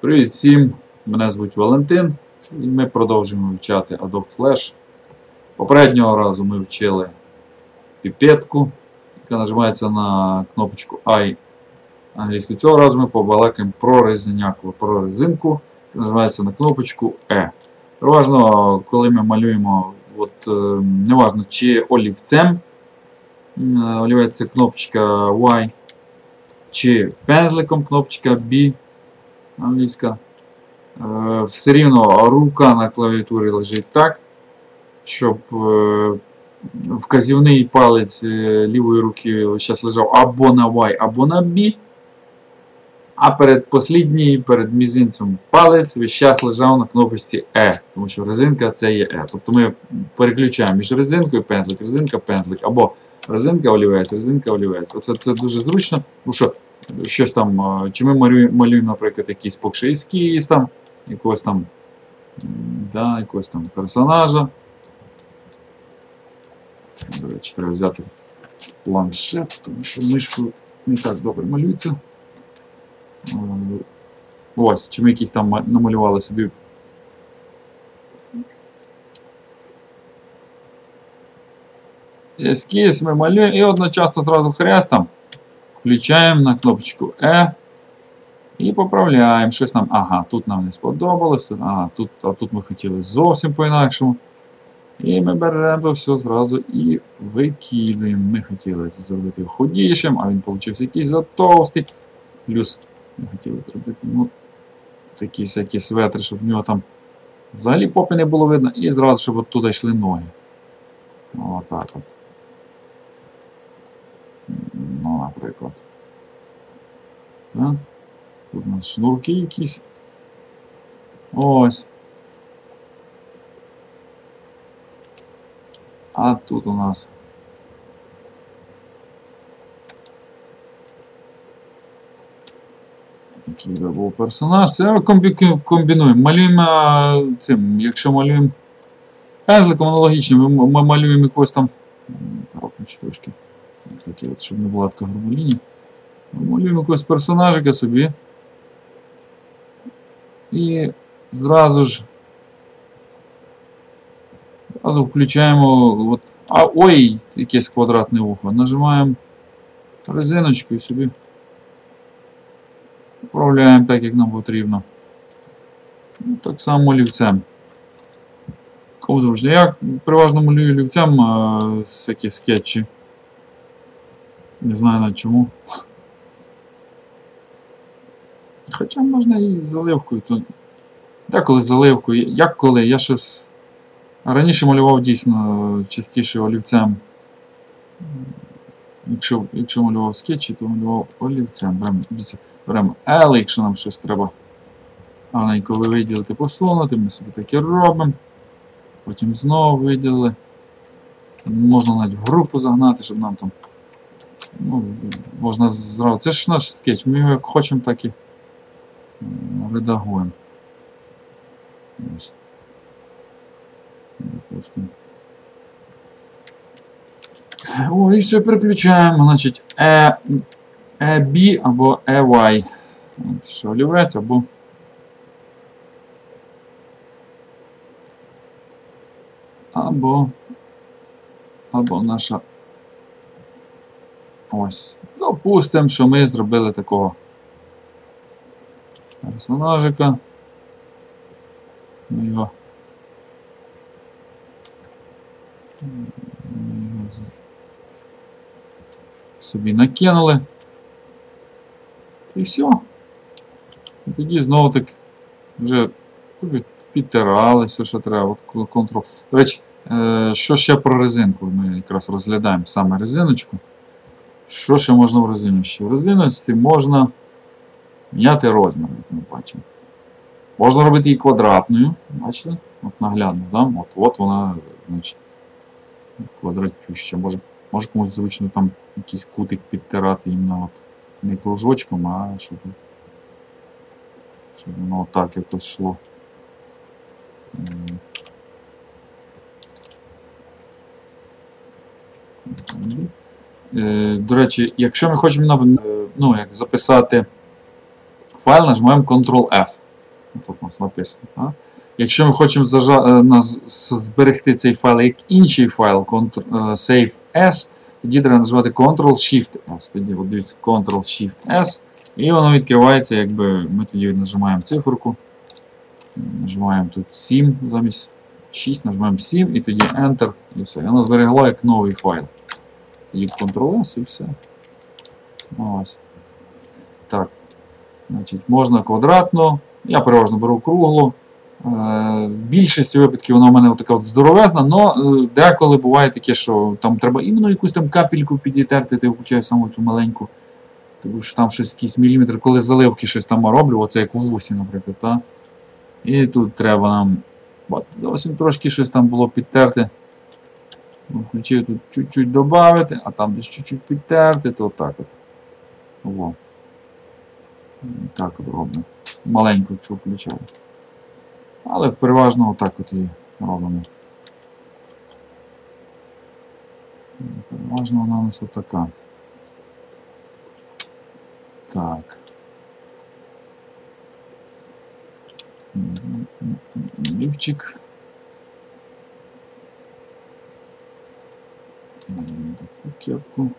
Привіт всім! Мене звуть Валентин і ми продовжуємо вивчати Adobe Flash. Попереднього разу ми вчили піпетку, яка нажимається на кнопочку I англійською. Цього разу ми побалакаємо про резиняку, про резинку, яка нажимається на кнопочку E. Переважно, коли ми малюємо, от, е, неважно, чи олівцем, олівець це кнопочка Y, чи пензликом кнопочка B англійська. Е, Все рівно рука на клавіатурі лежить так, щоб е, вказівний палець е, лівої руки зараз лежав або на Y, або на B. А перед послідній, перед мізинцем палець весь час лежав на кнопочці E, тому що резинка це є E. Тобто ми переключаємо між резинкою пензлик, резинка, пензлик, або резинка олівець, резинка олівець. Оце це дуже зручно, тому що щось там, чи ми малюємо, наприклад, якийсь покший ескіз там, якогось там, да, якогось там персонажа. До речі, треба взяти планшет, тому що мишкою не так добре малюється. Е, Ось, чи ми якісь там намалювали собі. Ескіз ми малюємо і одночасно зразу хрестом включаємо на кнопочку E і поправляємо щось нам. Ага, тут нам не сподобалось, тут, ага, тут, а тут ми хотіли зовсім по-інакшому. І ми беремо все зразу і викидуємо. Ми хотіли зробити худішим, а він вийшов якийсь затовстий. Плюс ми хотіли зробити ну, такі всякі светри, щоб в нього там взагалі попи не було видно, і зразу, щоб от туди йшли ноги. Отак от. Ну, наприклад. Так? Тут у нас шнурки якісь. Ось. А тут у нас. Який би був персонаж. Це комбі- комбінуємо. Малюємо цим, якщо малюємо пензликом аналогічно, ми, малюємо якось там. Коробничі трошки. Такі от, щоб не була така груба лінія. Малюємо якогось персонажика собі. І зразу ж зразу включаємо. От, а, ой, якесь квадратне ухо. Нажимаємо резиночку і собі управляємо так, як нам потрібно. Ну, так само олівцем. Кому зручно. Я переважно малюю олівцем а, всякі скетчі. Не знаю навіть чому. Хоча можна і заливкою. То... Деколи заливкою. Як коли? Я щось раніше малював дійсно частіше олівцем. Якщо, якщо малював скетчі, то малював олівцем. Беремо, беремо L, якщо нам щось треба гарненько виділити, посунути, ми собі таке робимо. Потім знову виділили. Можна навіть в групу загнати, щоб нам там. Ну, можна зразу. Це ж наш скетч. Ми його як хочемо, так і м, редагуємо. Ось. Допустимо. О, і все переключаємо. Значить, E, EB або EY. От, що олівець або. Або. Або наша. Ось. Допустимо, що ми зробили такого персонажика. Ми його. Ми його собі накинули. І все. І тоді знову так вже підтирали все, що треба. От. До речі, е, що ще про резинку? Ми якраз розглядаємо саме резиночку. Що ще можна в резиночці? В резиночці можна міняти розмір, як ми бачимо. Можна робити її квадратною, бачите? От наглядно, да? от, от вона значить, квадратюща. Може, може комусь зручно там якийсь кутик підтирати іменно от не кружочком, а щоб, щоб воно отак якось йшло. До речі, якщо ми хочемо е, ну, як записати файл, нажимаємо Ctrl-S. Тут у нас написано. А? Якщо ми хочемо е, зберегти цей файл як інший файл, е, Save S, тоді треба нажимати Ctrl-Shift-S. Тоді от дивіться Ctrl-Shift-S. І воно відкривається, якби ми тоді нажимаємо циферку. Нажимаємо тут 7 замість 6, нажимаємо 7 і тоді Enter і все. Воно зберегло як новий файл. Тоді Ctrl-S і все. Ось. Так. Значить, можна квадратно. Я переважно беру круглу. Е, В більшості випадків вона в мене така от здоровезна, але деколи буває таке, що там треба іменно якусь там капельку підітерти, ти включаю саму цю маленьку. Тому що там щось якийсь міліметр, коли заливки щось там роблю, оце як у вусі, наприклад. Та? І тут треба нам от, зовсім трошки щось там було підтерти. Ну, Включив тут чуть-чуть додати, а там десь чуть-чуть підтерти, то так от. Во. Так от робимо. Маленько, якщо включаю. Але переважно отак от і робимо. Переважно вона у нас отака. Так. Лівчик. кепку.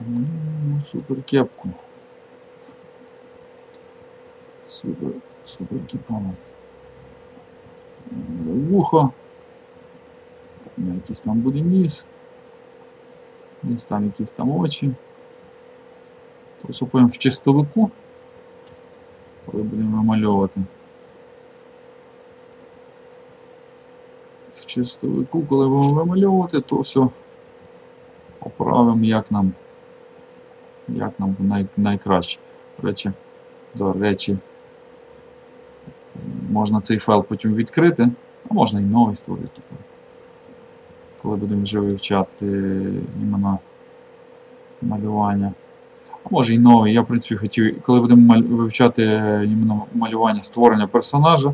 М, Супер кепку. Супер, супер кіпону. Вухо. Ну, Якийсь там буде ніс. Десь там якісь там очі. Посупуємо в чистовику, Коли будемо вимальовувати. В чистовику, коли будемо вимальовувати, то все поправимо, як нам, як нам най, найкраще. До речі, до речі, можна цей файл потім відкрити, а можна і новий створити. Коли будемо вже вивчати іменно малювання. А може і новий. Я, в принципі, хотів, коли будемо вивчати е, іменно малювання створення персонажа,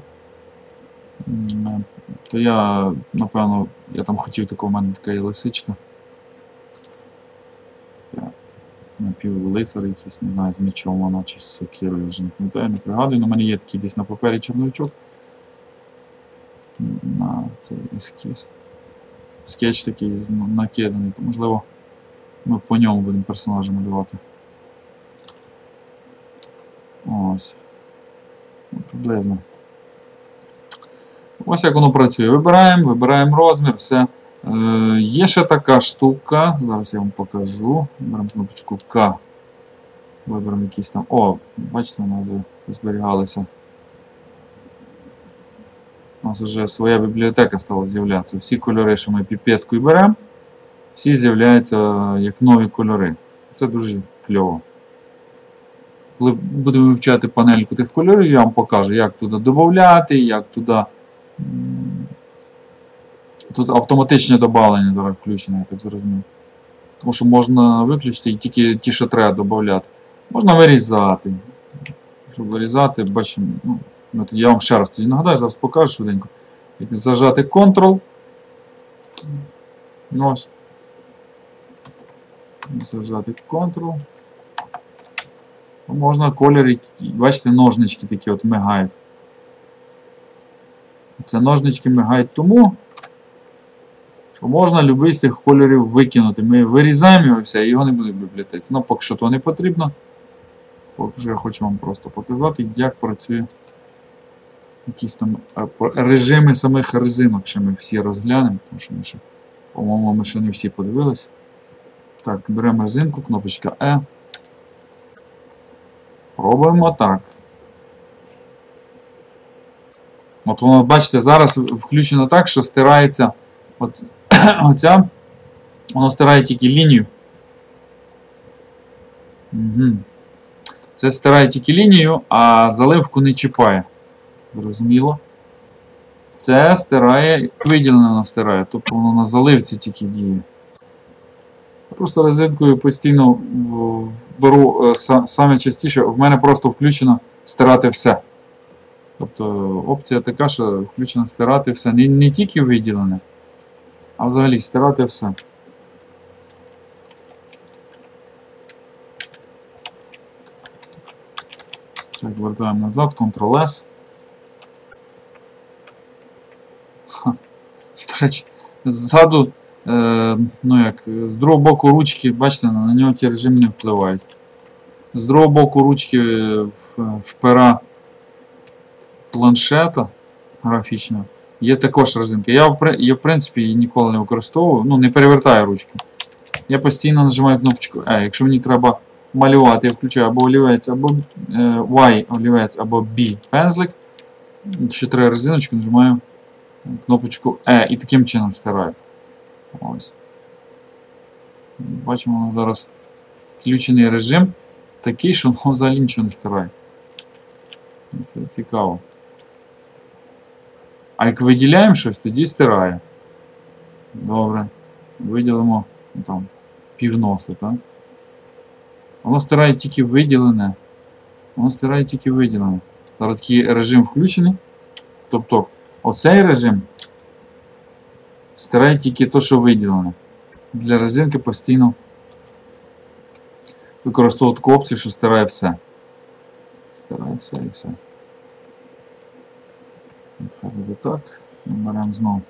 то я, напевно, я там хотів таку, в мене така є лисичка. Напівлисар якийсь, не знаю, з мечом вона чи з сокирою, вже не пам'ятаю, не пригадую. але мене є такий десь на папері чорновичок. На цей ескіз. Скетч такий накиданий, то можливо ми по ньому будемо персонажа малювати. Ось. Ну, приблизно. Ось як воно працює. Вибираємо, вибираємо розмір, все. Е, є ще така штука. Зараз я вам покажу. Виберемо кнопочку К. Виберемо якийсь там. О, бачите, вона вже зберігалася. У нас вже своя бібліотека стала з'являтися. Всі кольори, що ми піпеткою беремо, всі з'являються як нові кольори. Це дуже кльово. Коли будемо вивчати панельку тих кольорів, я вам покажу, як туди додати, як туди. Тут автоматичне додавання зараз включено, я так зрозумів. Тому що можна виключити і тільки ті, що треба додати. Можна вирізати. Щоб вирізати, бачимо. Ну, я вам ще раз тоді нагадаю, зараз покажу швиденько. Зажати Ctrl. Ну, Ось. Зажати Ctrl. Можна який- бачите, ножнички такі от мигають. Це ножнички мигають тому, що можна любий з тих кольорів викинути. Ми вирізаємо його все, і його не буде в бібліотеці. Ну, поки що то не потрібно. Поки що я хочу вам просто показати, як працює якісь там е, режими самих резинок, що ми всі розглянемо, тому що ми ще, по-моєму, ми ще не всі подивилися. Так, беремо резинку, кнопочка E. Пробуємо так. От воно, бачите, зараз включено так, що стирається оц- оця. Воно стирає тільки лінію. Угу. Це стирає тільки лінію, а заливку не чіпає. Зрозуміло? Це стирає, виділено воно стирає, тобто воно на заливці тільки діє. Просто резинкою постійно беру е, саме частіше, в мене просто включено стирати все. Тобто опція така, що включено стирати все. Не, не тільки виділене, а взагалі стирати все. Так, вертаємо назад, Ctrl-S. До речі, ззаду, ну як, з другого боку ручки, бачите, на нього ті режими не впливають. З другого боку ручки е, в- впера планшета графічного є також резинка. Я, я в принципі її ніколи не використовую, ну не перевертаю ручку. Я постійно нажимаю кнопочку E. Якщо мені треба малювати, я включаю або олівець, або е, Y олівець, або B пензлик. Ще треба резиночку, нажимаю кнопочку E і таким чином стираю. Ось. Бачимо, воно зараз включений режим такий, що воно взагалі нічого не стирає. Це цікаво. А як виділяємо щось, тоді стирає. Добре. Виділимо ну, там півноса, так? Воно стирає тільки виділене. Воно стирає тільки виділене. Зараз такий режим включений. Тобто оцей режим стирає тільки те, що виділене. Для резинки постійно використовую таку опцію, що стирає все. Стирає все і все. Хай буде так. Беремо знову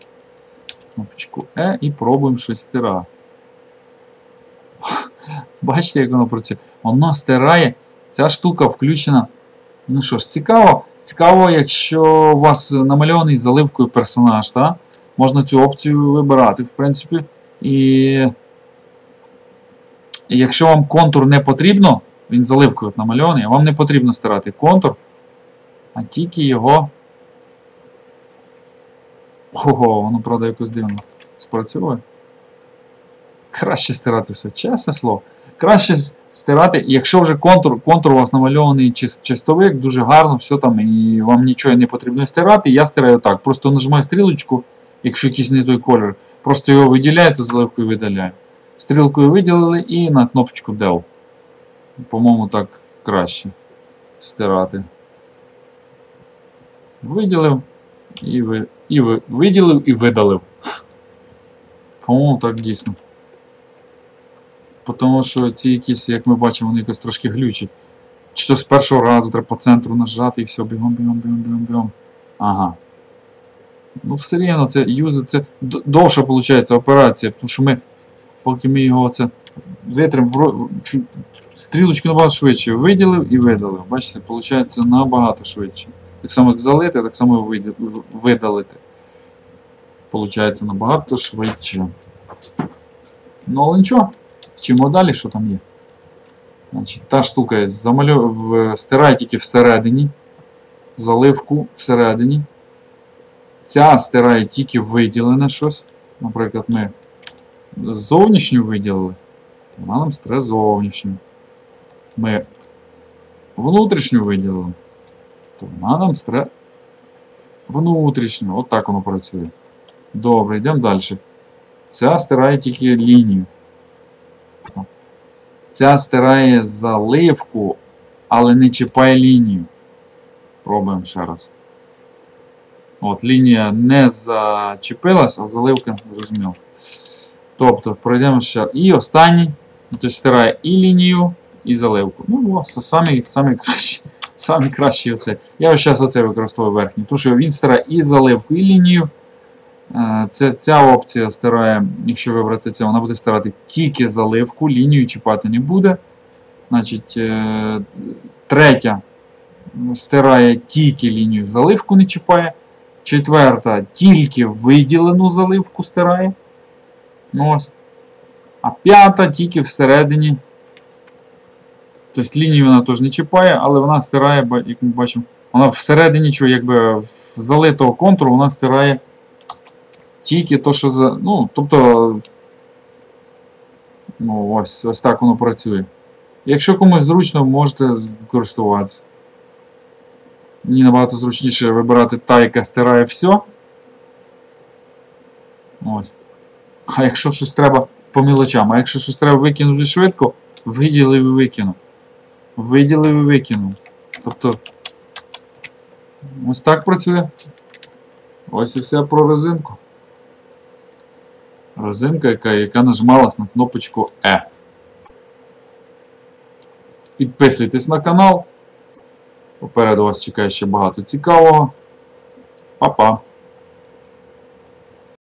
кнопочку E і пробуємо щось стирати. Бачите, як воно працює? Воно стирає. Ця штука включена. Ну що ж, цікаво. Цікаво, якщо у вас намальований заливкою персонаж, та? Можна цю опцію вибирати, в принципі. І якщо вам контур не потрібно, він заливкою намальований, вам не потрібно стирати контур, а тільки його. Ого, воно, правда, якось дивно спрацьовує. Краще стирати все, чесне слово. Краще стирати, якщо вже контур, контур у вас намальований чистовик, дуже гарно, все там, і вам нічого не потрібно стирати, я стираю так. Просто нажимаю стрілочку, якщо якийсь не той колір, просто його виділяєте, заливкою видаляю. Стрілкою виділили і на кнопочку Del. По-моєму, так краще стирати. Виділив і, ви, і ви, виділив і видалив. По-моєму, так дійсно. Тому що ці якісь, як ми бачимо, вони якось трошки глючать. Чи то з першого разу треба по центру нажати і все, бігом, бігом, бігом, бігом, бігом. Ага. Ну, все рівно це юзи, це довша виходить операція, тому що ми, поки ми його це витримо, стрілочку набагато швидше виділив і видалив. Бачите, виходить набагато швидше. Так само як залити, так само і видалити. Получається набагато швидше. Ну, але нічого. Вчимо далі, що там є. Значить, Та штука замалю... в... стирає тільки всередині. Заливку всередині. Ця стирає тільки виділене щось. Наприклад, ми зовнішню виділили, то вона нам стире зовнішню. Ми внутрішню виділили, то вона нам стире внутрішню. От так воно працює. Добре, йдемо далі. Ця стирає тільки лінію. Ця стирає заливку, але не чіпає лінію. Pробуємо ще раз. От, лінія не зачепилась, а заливка зрозуміло. Тобто, пройдемо ще. І останній. Тобто стирає і лінію, і заливку. Ну, самі, самі кращі. Самі кращі оце. Я ось зараз оце використовую верхній. Тому що він стирає і заливку, і лінію. Е, Це, ця опція стирає, якщо вибрати це, вона буде стирати тільки заливку, лінію чіпати не буде. Значить, е, третя стирає тільки лінію, заливку не чіпає. Четверта тільки виділену заливку стирає. Ну, ось. А п'ята тільки всередині. Тобто лінію вона теж не чіпає, але вона стирає, як ми бачимо, вона всередині чого, якби залитого контуру вона стирає тільки то, що за. Ну, тобто. Ну, ось, ось так воно працює. Якщо комусь зручно, можете користуватися. Мені набагато зручніше вибирати та, яка стирає все. Ось. А якщо щось треба по мілочам. А якщо щось треба викинути швидко, виділив і викинув. Виділив і викинув. Тобто. Ось так працює. Ось і все про резинку. Резинка, яка, яка нажималась на кнопочку E. Підписуйтесь на канал. Попереду вас чекає ще багато цікавого. Па-па!